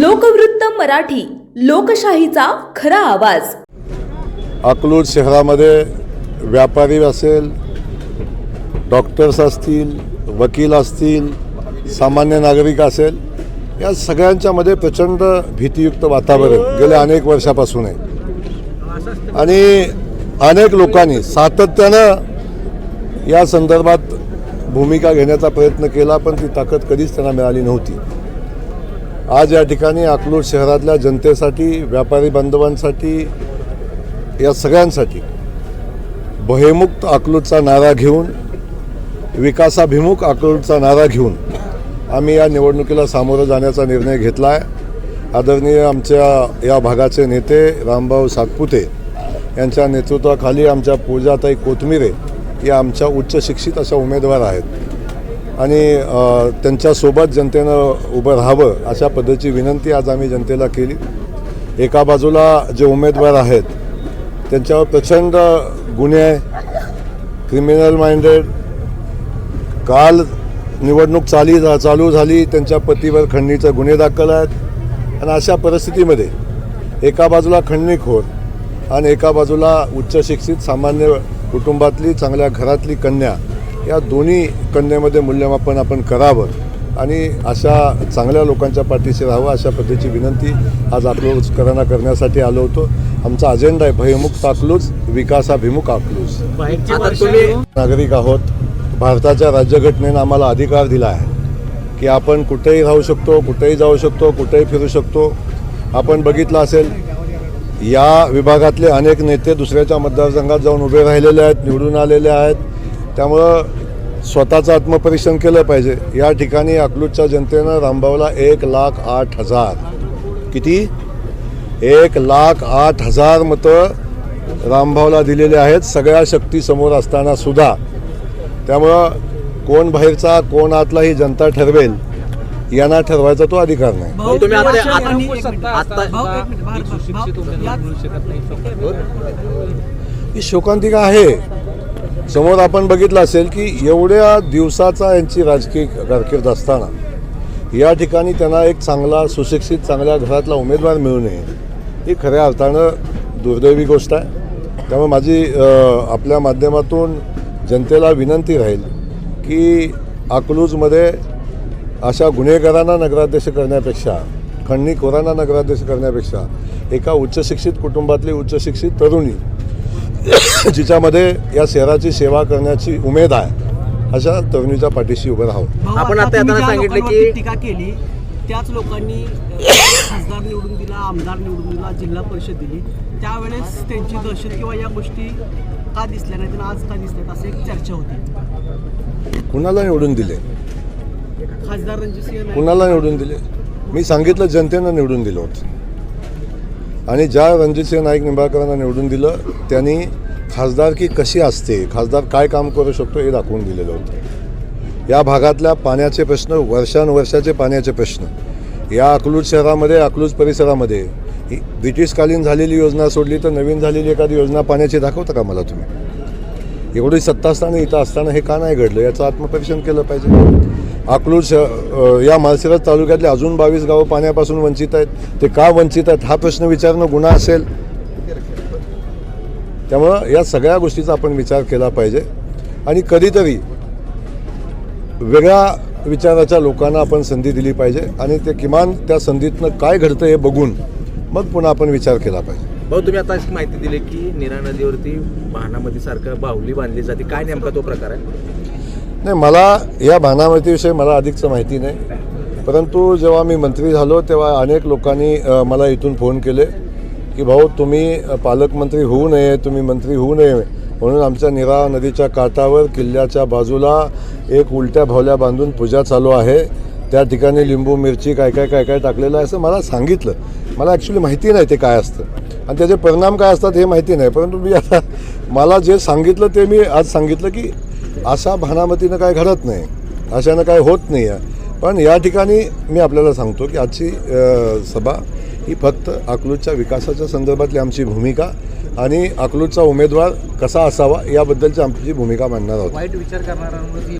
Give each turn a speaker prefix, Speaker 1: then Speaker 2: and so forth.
Speaker 1: लोकवृत्त मराठी लोकशाहीचा खरा आवाज.
Speaker 2: अकलूज शहरामध्ये व्यापारी असेल डॉक्टर्स असतील वकील असतील सामान्य नागरिक असेल या सगळ्यांच्यामध्ये प्रचंड भीतीयुक्त वातावरण गेल्या अनेक वर्षापासून आहे. आणि अनेक लोकांनी सातत्यानं या संदर्भात भूमिका घेण्याचा प्रयत्न केला पण ती ताकद कधीच त्यांना मिळाली नव्हती. आज या ठिकाणी अकलूर शहरातल्या जनतेसाठी व्यापारी बांधवांसाठी या सगळ्यांसाठी भयमुक्त अकलूरचा नारा घेऊन विकासाभिमुख अकलूरचा नारा घेऊन आम्ही या निवडणुकीला सामोरं जाण्याचा निर्णय घेतला आहे आदरणीय आमच्या या भागाचे नेते रामभाऊ सातपुते यांच्या नेतृत्वाखाली आमच्या पूजाताई कोथमिरे या आमच्या उच्च शिक्षित अशा उमेदवार आहेत. आणि त्यांच्यासोबत जनतेनं उभं राहावं अशा पद्धतीची विनंती आज आम्ही जनतेला केली. एका बाजूला जे उमेदवार आहेत त्यांच्यावर प्रचंड गुन्हे क्रिमिनल माइंडेड काल निवडणूक चाली चालू झाली त्यांच्या पतीवर खंडणीचे गुन्हे दाखल आहेत. आणि अशा परिस्थितीमध्ये एका बाजूला खंडणीखोर आणि एका बाजूला उच्च शिक्षित सामान्य कुटुंबातली चांगल्या घरातली कन्या या दोन्ही कन्येमध्ये मूल्यमापन आपण करावं आणि अशा चांगल्या लोकांच्या पाठीशी राहावं अशा पद्धतीची विनंती आज अकलूजकरांना करण्यासाठी आलो होतो. आमचा अजेंडा आहे भयमुक्त अकलूज विकासाभिमुख अकलूज
Speaker 3: आता तुम्ही
Speaker 2: नागरिक आहोत. भारताच्या राज्यघटनेनं आम्हाला अधिकार दिला आहे की आपण कुठेही राहू शकतो कुठेही जाऊ शकतो कुठेही फिरू शकतो. आपण बघितलं असेल या विभागातले अनेक नेते दुसऱ्याच्या मतदारसंघात जाऊन उभे राहिलेले आहेत निवडून आलेले आहेत. त्यामुळं स्वतःचं आत्मपरीक्षण केलं पाहिजे. या ठिकाणी अकलूजच्या जनतेनं रामभाऊला एक लाख आठ हजार. किती? एक लाख आठ हजार मतं रामभाऊला दिलेले आहेत. सगळ्या शक्ती समोर असताना सुद्धा. त्यामुळं कोण बाहेरचा कोण आतला ही जनता ठरवेल यांना ठरवायचा तो अधिकार नाही. ही शोकांतिका आहे. समोर आपण बघितलं असेल की एवढ्या दिवसाचा यांची राजकीय कारकीर्द असताना या ठिकाणी त्यांना एक चांगला सुशिक्षित चांगल्या घरातला उमेदवार मिळू नये ही खऱ्या अर्थानं दुर्दैवी गोष्ट आहे. त्यामुळे माझी आपल्या माध्यमातून जनतेला विनंती राहील की अकलूजमध्ये अशा गुन्हेगारांना नगराध्यक्ष करण्यापेक्षा खंडणीखोरांना नगराध्यक्ष करण्यापेक्षा एका उच्चशिक्षित कुटुंबातली उच्चशिक्षित तरुणी जिच्यामध्ये या शहराची सेवा करण्याची उमेद आहे अशा तरुणीच्या पाठीशी उभं राहावं.
Speaker 4: भाऊ,
Speaker 3: आपण आता सांगितलं की-
Speaker 4: टीका केली त्याच लोकांनी खासदार निवडून दिला आमदार निवडून दिला जिल्हा परिषद दिली त्यावेळेस त्यांची दहशत किंवा या गोष्टी का दिसल्या नाहीत आणि आज का दिसल्यात असं एक चर्चा होती.
Speaker 2: कुणाला निवडून दिले?
Speaker 4: खासदार रणजितसिंह नाईक
Speaker 2: कुणाला निवडून दिले? मी सांगितलं जनतेनं निवडून दिलं होतं. आणि ज्या रणजितसिंह नाईक निंबाळकरांना निवडून दिलं त्यांनी खासदारकी कशी असते खासदार काय काम करू शकतो हे दाखवून दिलेलं होतं. या भागातल्या पाण्याचे प्रश्न वर्षानुवर्षाचे पाण्याचे प्रश्न या अकलूज शहरामध्ये अकलूज परिसरामध्ये ही ब्रिटिशकालीन झालेली योजना सोडली तर नवीन झालेली एखादी योजना पाण्याची दाखवता का मला तुम्ही? एवढी सत्ता असताना इथं असताना हे का नाही घडलं? याचं आत्मपरीक्षण केलं पाहिजे. अकलूर श- या माळशिरस तालुक्यातले अजून बावीस गावं पाण्यापासून वंचित आहेत. ते का वंचित आहेत हा प्रश्न विचारणं गुन्हा असेल. त्यामुळं या सगळ्या गोष्टीचा आपण विचार केला पाहिजे. आणि कधीतरी वेगळ्या विचाराच्या लोकांना आपण संधी दिली पाहिजे. आणि ते किमान त्या संधीतनं काय घडतं हे बघून मग पुन्हा आपण विचार केला पाहिजे.
Speaker 3: भाऊ तुम्ही आता अशी माहिती दिली की निरा नदीवरती वाहनामध्ये सारखं बाहुली बांधली जाते. काय नेमका तो प्रकार आहे?
Speaker 2: नाही मला या भानामतीविषयी मला अधिकचं माहिती नाही. परंतु जेव्हा मी मंत्री झालो तेव्हा अनेक लोकांनी मला इथून फोन केले की भाऊ तुम्ही पालकमंत्री होऊ नये तुम्ही मंत्री होऊ नये. म्हणून आमच्या निरा नदीच्या काठावर किल्ल्याच्या बाजूला एक उलट्या भावल्या बांधून पूजा चालू आहे. त्या ठिकाणी लिंबू मिरची काय काय काय काय टाकलेलं आहे असं मला सांगितलं. मला ॲक्च्युली माहिती नाही ते काय असतं. आणि त्याचे परिणाम काय असतात हे माहिती नाही. परंतु मी आता मला जे सांगितलं ते मी आज सांगितलं की अशा भानामतीनं काय घडत नाही. अशानं काय होत नाही आहे पण या ठिकाणी मी आपल्याला सांगतो की आजची सभा ही फक्त अकलूजच्या विकासाच्या संदर्भातली आमची भूमिका आणि अकलूजचा उमेदवार कसा असावा याबद्दलची आमची भूमिका मांडणार आहोत.
Speaker 5: वाईट विचार